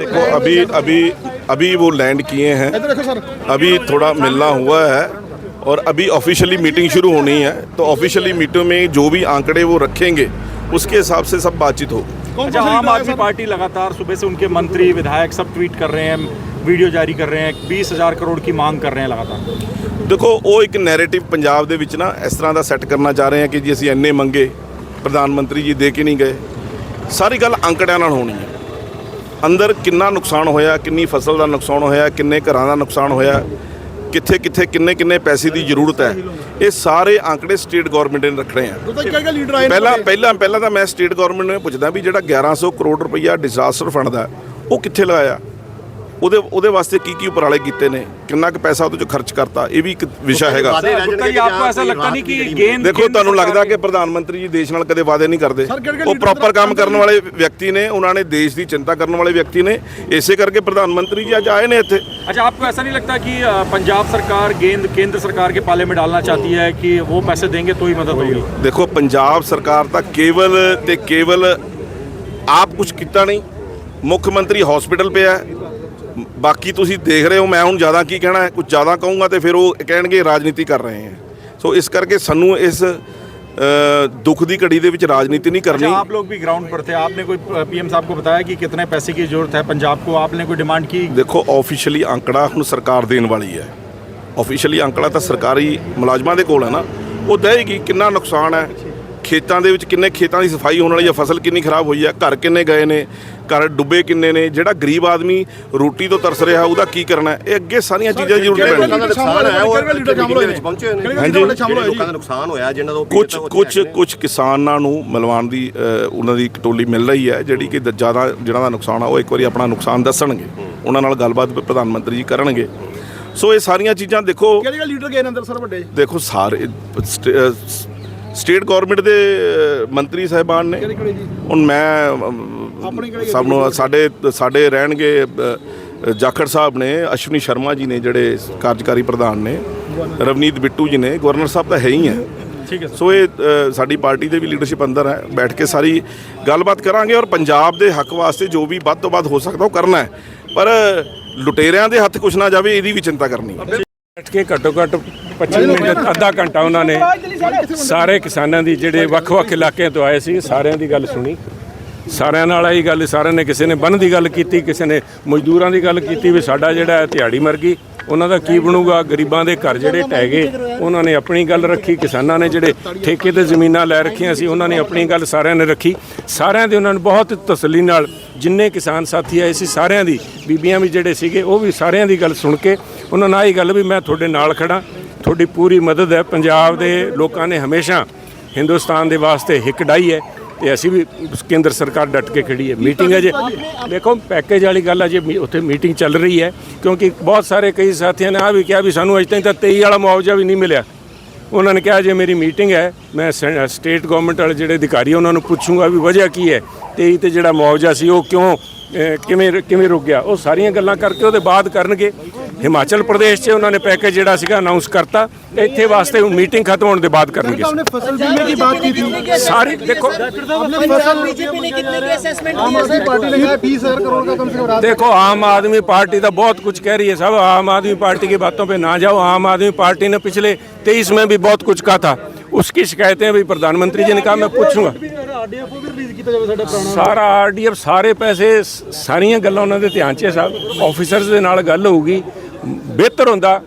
देखो अभी अभी अभी वो लैंड किए हैं अभी थोड़ा मिलना हुआ है और अभी ऑफिशियली मीटिंग शुरू होनी है तो ऑफिशियली मीटिंग में जो भी आंकड़े वो रखेंगे उसके हिसाब से सब बातचीत होगी अच्छा आम आदमी पार्टी लगातार सुबह से उनके मंत्री विधायक सब ट्वीट कर रहे हैं वीडियो जारी कर रहे हैं बीस हजार करोड़ की मांग कर रहे हैं लगातार ਦੇਖੋ ਉਹ ਇੱਕ ਨੈਰੇਟਿਵ ਪੰਜਾਬ ਦੇ ਵਿੱਚ ਨਾ ਇਸ ਤਰ੍ਹਾਂ ਦਾ ਸੈੱਟ ਕਰਨਾ ਚਾਹ ਰਹੇ ਆ ਕਿ ਜੀ ਅਸੀਂ ਇੰਨੇ ਮੰਗੇ ਪ੍ਰਧਾਨ ਮੰਤਰੀ ਜੀ ਦੇ ਕੇ ਨਹੀਂ ਗਏ ਸਾਰੀ ਗੱਲ ਅੰਕੜਿਆਂ ਨਾਲ ਹੋਣੀ ਹੈ ਅੰਦਰ ਕਿੰਨਾ ਨੁਕਸਾਨ ਹੋਇਆ ਕਿੰਨੀ ਫਸਲ ਦਾ ਨੁਕਸਾਨ ਹੋਇਆ ਕਿੰਨੇ ਘਰਾਂ ਦਾ ਨੁਕਸਾਨ ਹੋਇਆ ਕਿੱਥੇ ਕਿੱਥੇ ਕਿੰਨੇ ਕਿੰਨੇ ਪੈਸੇ ਦੀ ਜ਼ਰੂਰਤ ਹੈ ਇਹ ਸਾਰੇ ਅੰਕੜੇ ਸਟੇਟ ਗਵਰਨਮੈਂਟ ਨੇ ਰੱਖਣੇ ਆ। ਪਹਿਲਾਂ ਪਹਿਲਾਂ ਪਹਿਲਾਂ ਤਾਂ ਮੈਂ ਸਟੇਟ ਗਵਰਨਮੈਂਟ ਨੂੰ ਪੁੱਛਦਾ ਵੀ ਜਿਹੜਾ 1100 ਕਰੋੜ ਰੁਪਈਆ ਡਿਜ਼ਾਸਟਰ ਫੰਡ ਦਾ ਉਹ ਕਿੱਥੇ ਲਗਾਇਆ? ਉਹਦੇ ਉਹਦੇ ਵਾਸਤੇ ਕੀ ਕੀ ਉਪਰਾਲੇ ਕੀਤੇ ਨੇ ਕਿੰਨਾ ਕੁ ਪੈਸਾ ਉਹਦੇ ਚ ਖਰਚ ਕਰਤਾ ਇਹ ਵੀ ਇੱਕ ਵਿਸ਼ਾ ਹੈਗਾ गुप्ता जी आपको ऐसा लगता नहीं कि गेंद ਦੇਖੋ केंद्र ਤੁਹਾਨੂੰ सरकार ਲੱਗਦਾ की- ਕਿ ਪ੍ਰਧਾਨ ਮੰਤਰੀ ਜੀ ਦੇਸ਼ ਨਾਲ ਕਦੇ ਵਾਅਦੇ ਨਹੀਂ ਕਰਦੇ ਸਰ, ਕਿਹੜੇ-ਕਿਹੜੇ ਉਹ ਲੀਡਰ ਪ੍ਰੋਪਰ ਕੰਮ ਕੰਮ ਕਰਨ ਵਾਲੇ ਵਿਅਕਤੀ ਨੇ ਉਹਨਾਂ ਨੇ ਦੇਸ਼ ਦੀ ਚਿੰਤਾ ਕਰਨ ਵਾਲੇ ਵਿਅਕਤੀ ਨੇ ਇਸੇ ਕਰਕੇ ਪ੍ਰਧਾਨ ਮੰਤਰੀ ਜੀ ਅੱਜ ਆਏ ਨੇ ਇੱਥੇ अच्छा आपको ऐसा नहीं लगता कि अ, पंजाब सरकार गेंद केंद्र सरकार के पाले में डालना चाहती है कि वो पैसे देंगे तो ही मदद होगी ਦੇਖੋ ਪੰਜਾਬ ਸਰਕਾਰ ਤਾਂ ਕੇਵਲ ਤੇ ਕੇਵਲ ਆਪ ਕੁਝ ਕੀਤਾ ਨਹੀਂ ਮੁੱਖ ਮੰਤਰੀ ਹਸਪੀਟਲ ਪਿਆ ਹੈ। ਬਾਕੀ ਤੁਸੀਂ ਦੇਖ ਰਹੇ ਹੋ ਮੈਂ ਹੁਣ ਜ਼ਿਆਦਾ ਕੀ ਕਹਿਣਾ ਹੈ ਕੁਝ ਜ਼ਿਆਦਾ ਕਹੂੰਗਾ ਤੇ ਫਿਰ ਉਹ ਕਹਿਣਗੇ ਰਾਜਨੀਤੀ ਕਰ ਰਹੇ ਹੈ ਸੋ ਇਸ ਕਰਕੇ ਸਾਨੂੰ ਇਸ ਅ, ਦੁੱਖ ਦੀ ਘੜੀ ਦੇ ਵਿੱਚ ਰਾਜਨੀਤੀ ਨਹੀਂ अच्छा ਕਰਨੀ आप लोग भी ग्राउंड पर थे आपने कोई पीएम साहब को बताया कि कितने पैसे की जरूरत है पंजाब को आपने कोई डिमांड की ਦੇਖੋ ਆਫੀਸ਼ੀਅਲੀ ਅੰਕੜਾ ਹੁਣ ਸਰਕਾਰ ਦੇਣ ਵਾਲੀ ਹੈ ਆਫੀਸ਼ੀਅਲੀ ਅੰਕੜਾ ਤਾਂ ਸਰਕਾਰੀ ਮੁਲਾਜ਼ਮਾਂ ਦੇ ਕੋਲ ਹੈ ਨਾ ਉਹ ਦੇਗੀ ਕਿੰਨਾ ਨੁਕਸਾਨ ਹੈ ਖੇਤਾਂ ਦੇ ਵਿੱਚ ਕਿੰਨੇ ਖੇਤਾਂ ਦੀ ਸਫਾਈ ਹੋਣ ਵਾਲੀ ਹੈ ਫਸਲ ਕਿੰਨੀ ਖਰਾਬ ਹੋਈ ਹੈ ਘਰ ਕਿੰਨੇ ਗਏ ਨੇ ਘਰ ਡੁੱਬੇ ਕਿੰਨੇ ਨੇ? ਜਿਹੜਾ ਗਰੀਬ ਆਦਮੀ ਰੋਟੀ ਤੋਂ ਤਰਸ ਰਿਹਾ ਉਹਦਾ ਕੀ ਕਰਨਾ? ਹੈ ਇਹ ਅੱਗੇ ਸਾਰੀਆਂ ਚੀਜ਼ਾਂ ਦੀ ਜ਼ਰੂਰਤ ਕਿਹੜੇ ਪੈਣੀ ਲੀਡਰ ਸ਼ਾਮਲ ਹੋਏ ਕਿਹੜੇ ਲੀਡਰ ਸ਼ਾਮਲ ਹੋਏ ਪਹੁੰਚੇ ਹੋਏ ਨੇ? ਕਿਹੜੇ ਹਾਂਜੀ। ਲੀਡਰ ਸ਼ਾਮਲ ਹੋਏ ਲੋਕਾਂ ਦਾ ਨੁਕਸਾਨ ਹੋਇਆ ਜਿਨ੍ਹਾਂ ਦਾ ਕੁਝ ਕੁਝ ਕੁਝ ਕਿਸਾਨਾਂ ਨੂੰ ਮਿਲਵਾਉਣ ਦੀ ਉਹਨਾਂ ਦੀ ਇੱਕ ਟੋਲੀ ਮਿਲ ਰਹੀ ਹੈ ਜਿਹੜੀ ਕਿ ਜ਼ਿਆਦਾ ਜਿਹਨਾਂ ਦਾ ਨੁਕਸਾਨ ਆ ਉਹ ਇੱਕ ਵਾਰੀ ਆਪਣਾ ਨੁਕਸਾਨ ਦੱਸਣਗੇ। ਉਹਨਾਂ ਨਾਲ ਗੱਲਬਾਤ ਪ੍ਰਧਾਨ ਮੰਤਰੀ ਜੀ ਕਰਨਗੇ। ਸੋ ਇਹ ਸਾਰੀਆਂ ਚੀਜ਼ਾਂ ਦੇਖੋ ਕਿਹੜੇ ਕਿਹੜੇ ਲੀਡਰ ਗਏ ਨੇ ਅੰਦਰ ਸਰ ਵੱਡੇ? ਦੇਖੋ ਸਾਰੇ ਸਟੇਟ ਗਵਰਨਮੈਂਟ ਦੇ ਮੰਤਰੀ ਸਾਹਿਬਾਨ ਨੇ। ਹੁਣ ਮੈਂ ਸਭ ਨੂੰ ਸਾਡੇ ਸਾਡੇ ਰਹਿਣਗੇ ਜਾਖੜ ਸਾਹਿਬ ਨੇ ਅਸ਼ਵਨੀ ਸ਼ਰਮਾ ਜੀ ਨੇ ਜਿਹੜੇ ਕਾਰਜਕਾਰੀ ਪ੍ਰਧਾਨ ਨੇ ਰਵਨੀਤ ਬਿੱਟੂ ਜੀ ਨੇ ਗਵਰਨਰ ਸਾਹਿਬ ਤਾਂ ਹੈ ਹੀ ਹੈ। ਠੀਕ ਹੈ ਸੋ ਇਹ ਸਾਡੀ ਪਾਰਟੀ ਦੇ ਵੀ ਲੀਡਰਸ਼ਿਪ ਅੰਦਰ ਹੈ। ਬੈਠ ਕੇ ਸਾਰੀ ਗੱਲਬਾਤ ਕਰਾਂਗੇ ਔਰ ਪੰਜਾਬ ਦੇ ਹੱਕ ਵਾਸਤੇ ਜੋ ਵੀ ਵੱਧ ਤੋਂ ਵੱਧ ਹੋ ਸਕਦਾ ਉਹ ਕਰਨਾ ਹੈ। ਪਰ ਲੁਟੇਰਿਆਂ ਦੇ ਹੱਥ ਕੁਛ ਨਾ ਜਾਵੇ ਇਹਦੀ ਵੀ ਚਿੰਤਾ ਕਰਨੀ ਹੈ। ਬੈਠ ਕੇ ਘੱਟੋ ਘੱਟ 25 ਮਿੰਟ, ਅੱਧਾ ਘੰਟਾ ਉਹਨਾਂ ਨੇ ਸਾਰੇ ਕਿਸਾਨਾਂ ਦੀ ਜਿਹੜੇ ਵੱਖ-ਵੱਖ ਇਲਾਕਿਆਂ ਤੋਂ ਆਏ ਸੀ, ਸਾਰਿਆਂ ਦੀ ਗੱਲ ਸੁਣੀ। ਸਾਰਿਆਂ ਨਾਲ ਆਈ ਗੱਲ, ਸਾਰਿਆਂ ਨੇ ਕਿਸੇ ਨੇ ਬੰਨ ਦੀ ਗੱਲ ਕੀਤੀ, ਕਿਸੇ ਨੇ ਮਜ਼ਦੂਰਾਂ ਦੀ ਗੱਲ ਕੀਤੀ ਵੀ ਸਾਡਾ ਜਿਹੜਾ ਦਿਹਾੜੀ ਮਰ ਗਈ। ਉਹਨਾਂ ਦਾ ਕੀ ਬਣੂਗਾ? ਗਰੀਬਾਂ ਦੇ ਘਰ ਜਿਹੜੇ ਢਹਿ ਗਏ, ਉਹਨਾਂ ਨੇ ਆਪਣੀ ਗੱਲ ਰੱਖੀ, ਕਿਸਾਨਾਂ ਨੇ ਜਿਹੜੇ ਠੇਕੇ ਤੇ ਜ਼ਮੀਨਾਂ ਲੈ ਰੱਖੀਆਂ ਸੀ, ਉਹਨਾਂ ਨੇ ਆਪਣੀ ਗੱਲ ਸਾਰਿਆਂ ਨੇ ਰੱਖੀ। ਸਾਰਿਆਂ ਦੇ ਉਹਨਾਂ ਨੂੰ ਬਹੁਤ ਤਸੱਲੀ ਨਾਲ ਜਿੰਨੇ ਕਿਸਾਨ ਸਾਥੀ ਆਏ ਸੀ, ਸਾਰਿਆਂ ਦੀ, ਬੀਬੀਆਂ ਵੀ ਜਿਹੜੇ ਸੀਗੇ, ਉਹ ਵੀ ਸਾਰਿਆਂ ਦੀ ਗੱਲ ਸੁਣ ਕੇ ਉਹਨਾਂ ਨਾਲ ਇਹ ਗੱਲ ਵੀ ਮੈਂ ਤੁਹਾਡੇ ਨਾਲ ਖੜਾ ਤੁਹਾਡੀ ਪੂਰੀ ਮਦਦ ਹੈ। ਪੰਜਾਬ ਦੇ ਲੋਕਾਂ ਨੇ ਹਮੇਸ਼ਾ ਹਿੰਦੁਸਤਾਨ ਦੇ ਵਾਸਤੇ ਹਿੱਕ ਡਾਈ ਹੈ ਤੇ ਅਸੀਂ ਵੀ ਕੇਂਦਰ ਸਰਕਾਰ ਡਟ ਕੇ ਖੜੀ ਹੈ। ਮੀਟਿੰਗ ਹੈ ਜੇ ਦੇਖੋ ਪੈਕੇਜ ਵਾਲੀ ਗੱਲ ਹੈ ਜੇ ਮੀ- ਉੱਥੇ ਮੀਟਿੰਗ ਚੱਲ ਰਹੀ ਹੈ ਕਿਉਂਕਿ ਬਹੁਤ ਸਾਰੇ ਕਈ ਸਾਥੀਆਂ ਨੇ ਆ ਵੀ ਕਿਹਾ ਵੀ ਸਾਨੂੰ ਅਜੇ ਤਾਈਂ ਤਾਂ 23 ਵਾਲਾ ਮੁਆਵਜ਼ਾ ਵੀ ਨਹੀਂ ਮਿਲਿਆ। ਉਹਨਾਂ ਨੇ ਕਿਹਾ, ਜੇ ਮੇਰੀ ਮੀਟਿੰਗ ਹੈ, ਮੈਂ ਸੈ- ਸਟੇਟ ਗਵਰਨਮੈਂਟ ਵਾਲੇ ਜਿਹੜੇ ਅਧਿਕਾਰੀ ਉਹਨਾਂ ਨੂੰ ਪੁੱਛੂੰਗਾ ਵੀ ਵਜ੍ਹਾ ਕੀ ਹੈ? 23 ਤੇ ਜਿਹੜਾ ਮੁਆਵਜ਼ਾ ਸੀ, ਉਹ ਕਿਉਂ ਕਿਵੇਂ ਕਿਵੇਂ ਰੁਕ ਗਿਆ? ਉਹ ਸਾਰੀਆਂ ਗੱਲਾਂ ਕਰਕੇ ਉਹਦੇ ਬਾਅਦ ਕਰਨਗੇ। ਹਿਮਾਚਲ ਪ੍ਰਦੇਸ਼ 'ਚ ਉਹਨਾਂ ਨੇ ਪੈਕੇਜ ਜਿਹੜਾ ਸੀਗਾ ਅਨਾਉਂਸ ਕਰਤਾ ਇੱਥੇ ਵਾਸਤੇ ਹੁਣ ਮੀਟਿੰਗ ਖਤਮ ਹੋਣ ਦੇ ਬਾਅਦ ਕਰਨਗੇ हमने फसल बीमे की बात की थी ਸਾਰੀ ਦੇਖੋ हमने फसल बीजेपी ने कितने की असेसमेंट आम आदमी पार्टी ने कहा बीस हजार करोड़ का कम से कम राशि देखो आम आदमी पार्टी तो बहुत कुछ कह रही है सब आम आदमी पार्टी की बातों पे ना जाओ आम आदमी पार्टी ने पिछले तेईस में भी बहुत कुछ कहा था उसकी शिकायतें भी प्रधानमंत्री जी ने कहा मैं पूछूंगा ਸਾਰਾ ਆਰਡੀਐਫ ਸਾਰੇ ਪੈਸੇ ਸ- ਸਾਰੀਆਂ ਗੱਲਾਂ ਉਹਨਾਂ ਦੇ ਧਿਆਨ 'ਚ ਹੈ ਸਾਹਿਬ ਆਫੀਸਰਸ ਦੇ ਨਾਲ ਗੱਲ ਹੋਊਗੀ ਬਿਹਤਰ ਹੁੰਦਾ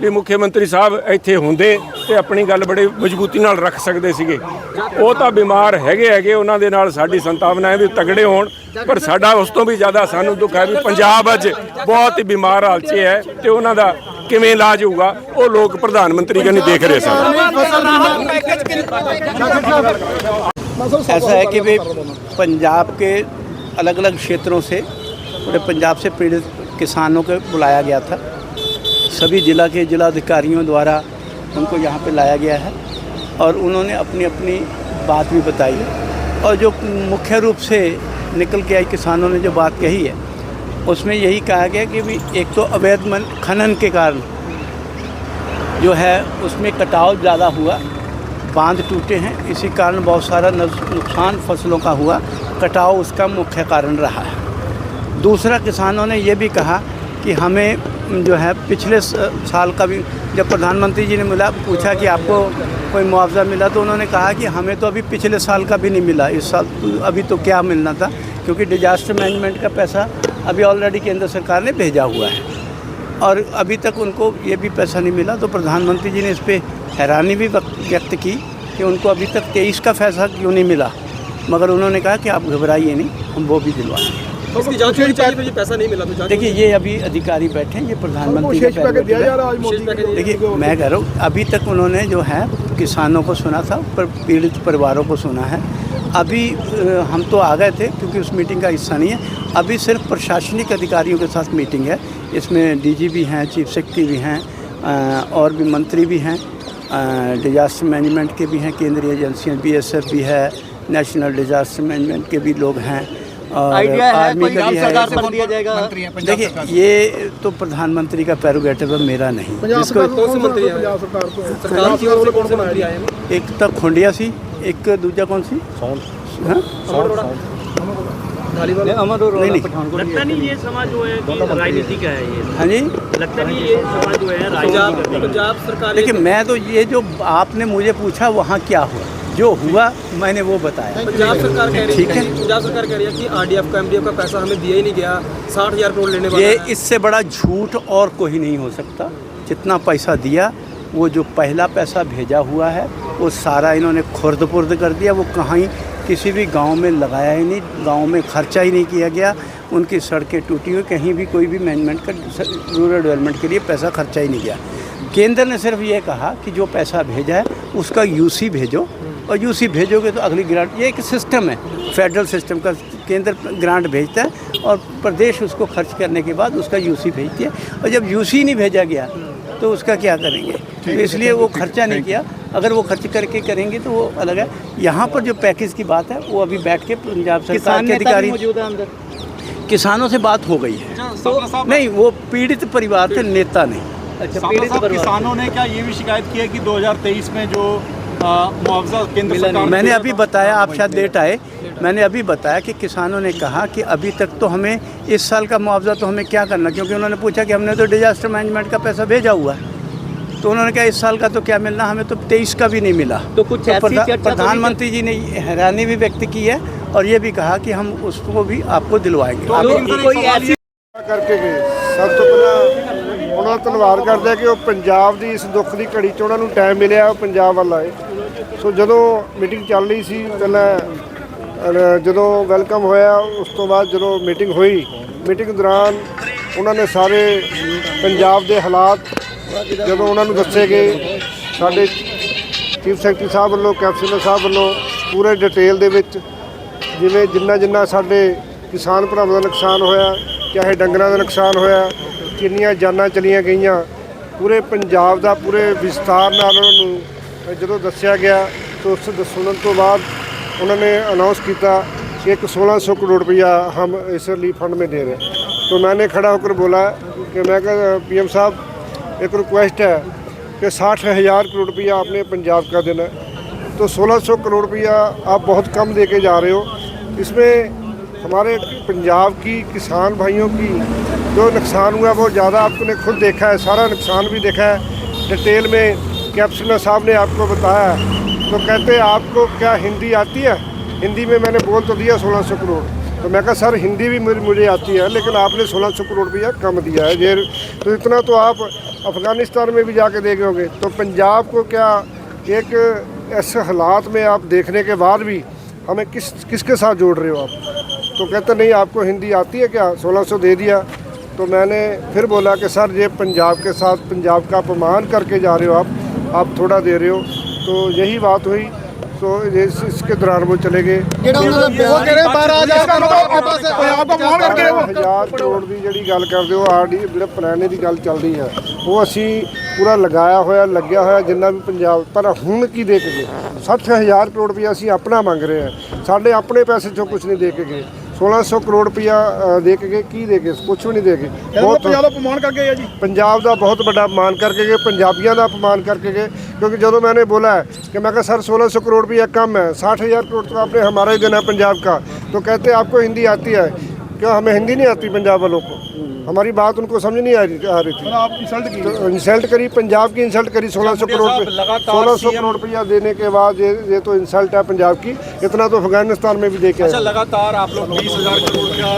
ਵੀ ਮੁੱਖ ਮੰਤਰੀ ਸਾਹਿਬ ਇੱਥੇ ਹੁੰਦੇ ਤੇ ਆਪਣੀ ਗੱਲ ਬੜੇ ਮਜ਼ਬੂਤੀ ਨਾਲ ਰੱਖ ਸਕਦੇ ਸੀਗੇ ਉਹ ਤਾਂ ਬਿਮਾਰ ਹੈਗੇ ਹੈਗੇ ਉਹਨਾਂ ਦੇ ਨਾਲ ਸਾਡੀ ਸੰਤਾਵਨਾ ਹੈ ਵੀ ਤਗੜੇ ਹੋਣ ਪਰ ਸਾਡਾ ਉਸ ਤੋਂ ਵੀ ਜ਼ਿਆਦਾ ਸਾਨੂੰ ਦੁੱਖ ਹੈ ਵੀ ਪੰਜਾਬ ਅੱਜ ਬਹੁਤ ਹੀ ਬਿਮਾਰ ਹਾਲਤ 'ਚ ਹੈ ਤੇ ਉਹਨਾਂ ਦਾ ਕਿਵੇਂ ਇਲਾਜ ਹੋਊਗਾ ਉਹ ਲੋਕ ਪ੍ਰਧਾਨ ਮੰਤਰੀ ਕਨੀ ਦੇਖ ਰਹੇ ਸਨ ऐसा है कि भाई पंजाब के अलग अलग क्षेत्रों से पूरे पंजाब से पीड़ित किसानों को बुलाया गया था। सभी जिला के जिलाधिकारियों द्वारा उनको यहाँ पे लाया गया है और उन्होंने अपनी अपनी बात भी बताई और जो मुख्य रूप से निकल के आई किसानों ने जो बात कही है, उसमें यही कहा गया कि भी एक तो अवैध मन, खनन के कारण जो है उसमें कटाव ज़्यादा हुआ, बाँध टूटे हैं, इसी कारण बहुत सारा नुकसान फ़सलों का हुआ, कटाव उसका मुख्य कारण रहा है। दूसरा किसानों ने ये भी कहा कि हमें जो है पिछले साल का भी जब प्रधानमंत्री जी ने मिला, पूछा कि आपको कोई मुआवजा मिला तो उन्होंने कहा कि हमें तो अभी पिछले साल का भी नहीं मिला। इस साल तो अभी तो क्या मिलना था? क्योंकि डिजास्टर मैनेजमेंट का पैसा अभी ऑलरेडी केंद्र सरकार ने भेजा हुआ है। और अभी तक उनको ये भी पैसा नहीं मिला तो प्रधानमंत्री जी ने इस पर हैरानी भी व्यक्त की कि उनको अभी तक तेईस का फैसला क्यों नहीं मिला? मगर उन्होंने कहा कि आप घबराइए नहीं, हम वो भी दिलवाएँगे इसकी जाँच होनी चाहिए मुझे पैसा नहीं मिला तो देखिए ये अभी अधिकारी बैठे हैं ये प्रधानमंत्री का शेष दिया जा रहा है आज मोदी शेष पैकेज को। देखिए मैं कह रहा हूँ अभी तक उन्होंने जो है किसानों को सुना था पर पीड़ित परिवारों को सुना है। अभी हम तो आ गए थे क्योंकि उस मीटिंग का हिस्सा नहीं है। अभी सिर्फ़ प्रशासनिक अधिकारियों के साथ मीटिंग है। इसमें डीजी भी हैं चीफ सेक्रेटरी भी हैं और भी मंत्री भी हैं डिजास्टर मैनेजमेंट के भी हैं केंद्रीय एजेंसियाँ बीएसएफ भी है नेशनल डिजास्टर मैनेजमेंट के भी लोग हैं। आइडिया है दिया जाएगा? देखिए ये तो प्रधानमंत्री का पैरोगेटिव है मेरा नहीं। जिसको एक तो खुंडिया सी एक दूजा कौन सी? अमर नहीं ये समाज जो है राजनीति का है ये। हाँ जी। लगता नहीं ये समाज जो है राजनीति देखिए मैं तो ये जो आपने मुझे पूछा वहाँ क्या हुआ? जो हुआ मैंने वो बताया। पंजाब सरकार कह रही ठीक है। है पंजाब सरकार कह रही है कि आरडीएफ का एमडीएफ का पैसा हमें दिया ही नहीं गया। साठ हज़ार करोड़ लेने वाला ये इससे बड़ा झूठ और कोई नहीं हो सकता। जितना पैसा दिया वो जो पहला पैसा भेजा हुआ है वो सारा इन्होंने खुर्द पुर्द कर दिया। वो कहीं किसी भी गाँव में लगाया ही नहीं गाँव में खर्चा ही नहीं किया गया। उनकी सड़कें टूटी हुई कहीं भी कोई भी मैनेजमेंट का रूरल डेवलपमेंट के लिए पैसा खर्चा ही नहीं गया। केंद्र ने सिर्फ़ ये कहा कि जो पैसा भेजा है उसका यूसी भेजो। और यूसी भेजोगे तो अगली ग्रांट ये एक सिस्टम है। फेडरल सिस्टम का केंद्र ग्रांट भेजता है और प्रदेश उसको खर्च करने के बाद उसका यूसी भेजती है। और जब यूसी नहीं भेजा गया तो उसका क्या करेंगे? तो इसलिए वो खर्चा नहीं किया। अगर वो खर्च करके करेंगे तो वो अलग है। यहाँ पर जो पैकेज की बात है वो अभी बैठ के पंजाब सरकार के अधिकारी किसानों से बात हो गई है। नहीं वो पीड़ित परिवार थे नेता नहीं। अच्छा किसानों ने क्या ये भी शिकायत की है कि 2023 में जो मुआवजा केंद्र सरकार मैंने ने अभी बताया आप शायद लेट आए मैंने अभी बताया कि किसानों ने कहा कि अभी तक तो हमें इस साल का मुआवजा तो हमें क्या करना क्योंकि उन्होंने पूछा कि हमने तो डिजास्टर मैनेजमेंट का पैसा भेजा हुआ है तो उन्होंने कहा इस साल का तो क्या मिलना हमें तो तेईस का भी नहीं मिला तो कुछ ऐसी प्रधा- चर्चा तो नहीं प्रधानमंत्री जी ने हैरानी भी व्यक्त की है और ये भी कहा कि हम उसको भी आपको दिलवाएंगे आप- तो कोई ऐसी ਕਰਕੇ ਗਏ ਸਭ ਤੋਂ ਪਹਿਲਾਂ ਉਹਨਾਂ ਦਾ ਧੰਨਵਾਦ ਕਰਦੇ ਆ ਕਿ ਉਹ ਪੰਜਾਬ ਦੀ ਇਸ ਦੁੱਖ ਦੀ ਘੜੀ 'ਚ ਉਹਨਾਂ ਨੂੰ ਟਾਈਮ ਮਿਲਿਆ ਉਹ ਪੰਜਾਬ ਵੱਲ ਆਏ ਸੋ ਜਦੋਂ ਮੀਟਿੰਗ ਚੱਲ ਰਹੀ ਸੀ, ਪਹਿਲਾਂ ਜਦੋਂ ਵੈਲਕਮ ਹੋਇਆ, ਉਸ ਤੋਂ ਬਾਅਦ ਜਦੋਂ ਮੀਟਿੰਗ ਹੋਈ, ਮੀਟਿੰਗ ਦੌਰਾਨ ਉਹਨਾਂ ਨੇ ਸਾਰੇ ਪੰਜਾਬ ਦੇ ਹਾਲਾਤ ਜਦੋਂ ਉਹਨਾਂ ਨੂੰ ਦੱਸੇ ਗਏ, ਸਾਡੇ ਚੀਫ ਸੈਕਟਰੀ ਸਾਹਿਬ ਵੱਲੋਂ, ਕੈਪਟਨ ਸਾਹਿਬ ਵੱਲੋਂ ਪੂਰੇ ਡਿਟੇਲ ਦੇ ਵਿੱਚ ਜਿਵੇਂ ਜਿੰਨਾ ਜਿੰਨਾ ਸਾਡੇ ਕਿਸਾਨ ਭਰਾਵਾਂ ਦਾ ਨੁਕਸਾਨ ਹੋਇਆ, ਚਾਹੇ ਡੰਗਰਾਂ ਦਾ ਨੁਕਸਾਨ ਹੋਇਆ, ਕਿੰਨੀਆਂ ਜਾਨਾਂ ਚਲੀਆਂ ਗਈਆਂ, ਪੂਰੇ ਪੰਜਾਬ ਦਾ ਪੂਰੇ ਵਿਸਤਾਰ ਨਾਲ ਉਹਨਾਂ ਨੂੰ ਜਦੋਂ ਦੱਸਿਆ ਗਿਆ ਤਾਂ ਉਸ ਦੇ ਸੁਣਨ ਤੋਂ ਬਾਅਦ ਉਹਨਾਂ ਨੇ ਅਨਾਉਂਸ ਕੀਤਾ कि एक 1600 करोड़ रुपया हम इस रिलीफ फंड में दे रहे हैं तो मैंने खड़ा होकर बोला कि मैं कहा पीएम साहब एक रिक्वेस्ट है कि साठ हज़ार करोड़ रुपया आपने पंजाब का देना है तो 1600 करोड़ रुपया आप बहुत कम दे के जा रहे हो इसमें हमारे पंजाब की किसान भाइयों की जो नुकसान हुआ वो ज़्यादा आपने खुद देखा है सारा नुकसान भी देखा है डिटेल में कैप्टन साहब ने आपको बताया तो कहते आपको क्या हिंदी आती है? हिंदी में मैंने बोल तो दिया सोलह सौ करोड़। तो मैं कहा, सर, हिंदी भी मुझे आती है, लेकिन आपने सोलह सौ करोड़ रुपया कम दिया है ये तो इतना तो आप अफ़गानिस्तान में भी जाके देखे होंगे तो पंजाब को क्या एक ऐसे हालात में आप देखने के बाद भी हमें किस, किसके साथ जोड़ रहे हो आप? तो कहते, नहीं, आपको हिंदी आती है क्या? 1600 दे दिया। तो मैंने फिर बोला कि, सर, ये पंजाब के साथ, पंजाब का अपमान करके जा रहे हो आप आप थोड़ा दे रहे हो तो यही बात हुई तो इस, इसके दौरान वो चले गए ਜਿਹੜਾ ਉਹਨਾਂ ਦਾ ਬਿਆਨ ਜਿਹੜੇ 12000 ਕਰੋੜ ਆਪਣੇ ਪਾਸ ਹੈ ਪੰਜਾਬ ਦਾ ਮਾਣ ਕਰਕੇ ਉਹ ਹਜ਼ਾਰ ਕਰੋੜ ਦੀ ਜਿਹੜੀ ਗੱਲ ਕਰਦੇ ਹੋ ਆਰਡੀ ਜਿਹੜੇ ਪੁਰਾਣੇ ਦੀ ਗੱਲ ਚੱਲਦੀ ਹੈ ਉਹ ਅਸੀਂ ਪੂਰਾ ਲਗਾਇਆ ਹੋਇਆ ਲੱਗਿਆ ਹੋਇਆ ਜਿੰਨਾ ਵੀ ਪੰਜਾਬ ਪਰ ਹੁਣ ਕੀ ਦੇ ਕੇ ਗਏ 60000 ਕਰੋੜ ਰੁਪਇਆ ਅਸੀਂ ਆਪਣਾ ਮੰਗ ਰਹੇ ਹਾਂ ਸਾਡੇ ਆਪਣੇ ਪੈਸੇ ਚੋਂ ਕੁਝ ਨਹੀਂ ਦੇ ਕੇ ਗਏ 1600 ਕਰੋੜ ਰੁਪਇਆ ਅ, ਦੇ ਕੇ ਗਏ ਕੀ ਦੇ ਕੇ ਕੁਝ ਵੀ ਨਹੀਂ ਦੇ ਕੇ ਬਹੁਤ ਪੰਜਾਬ ਦਾ ਅਪਮਾਨ ਕਰਕੇ ਆ ਜੀ ਪੰਜਾਬ ਦਾ ਬਹੁਤ ਵੱਡਾ ਅਪਮਾਨ ਕਰਕੇ ਗਏ ਪੰਜਾਬੀਆਂ ਦਾ ਅਪਮਾਨ ਕਰਕੇ ਗਏ क्योंकि ਜਦੋਂ मैंने बोला है कि मैं कहा सर 1600 करोड़ रुपया कम है साठ हज़ार करोड़ तो आपने हमारा ही देना है पंजाब का तो कहते हैं आपको हिंदी आती है क्यों हमें हिंदी नहीं आती पंजाब वालों को हमारी बात उनको समझ नहीं आ रही आ रही थी आप इंसल्ट की तो इंसल्ट करी पंजाब की इंसल्ट करी 1600 करोड़ सोलह सौ करोड़ रुपया देने के बाद ये ये तो इंसल्ट है पंजाब की इतना तो अफगानिस्तान में भी दे के आए। लगातार आप लोग बीस हजार करोड़ का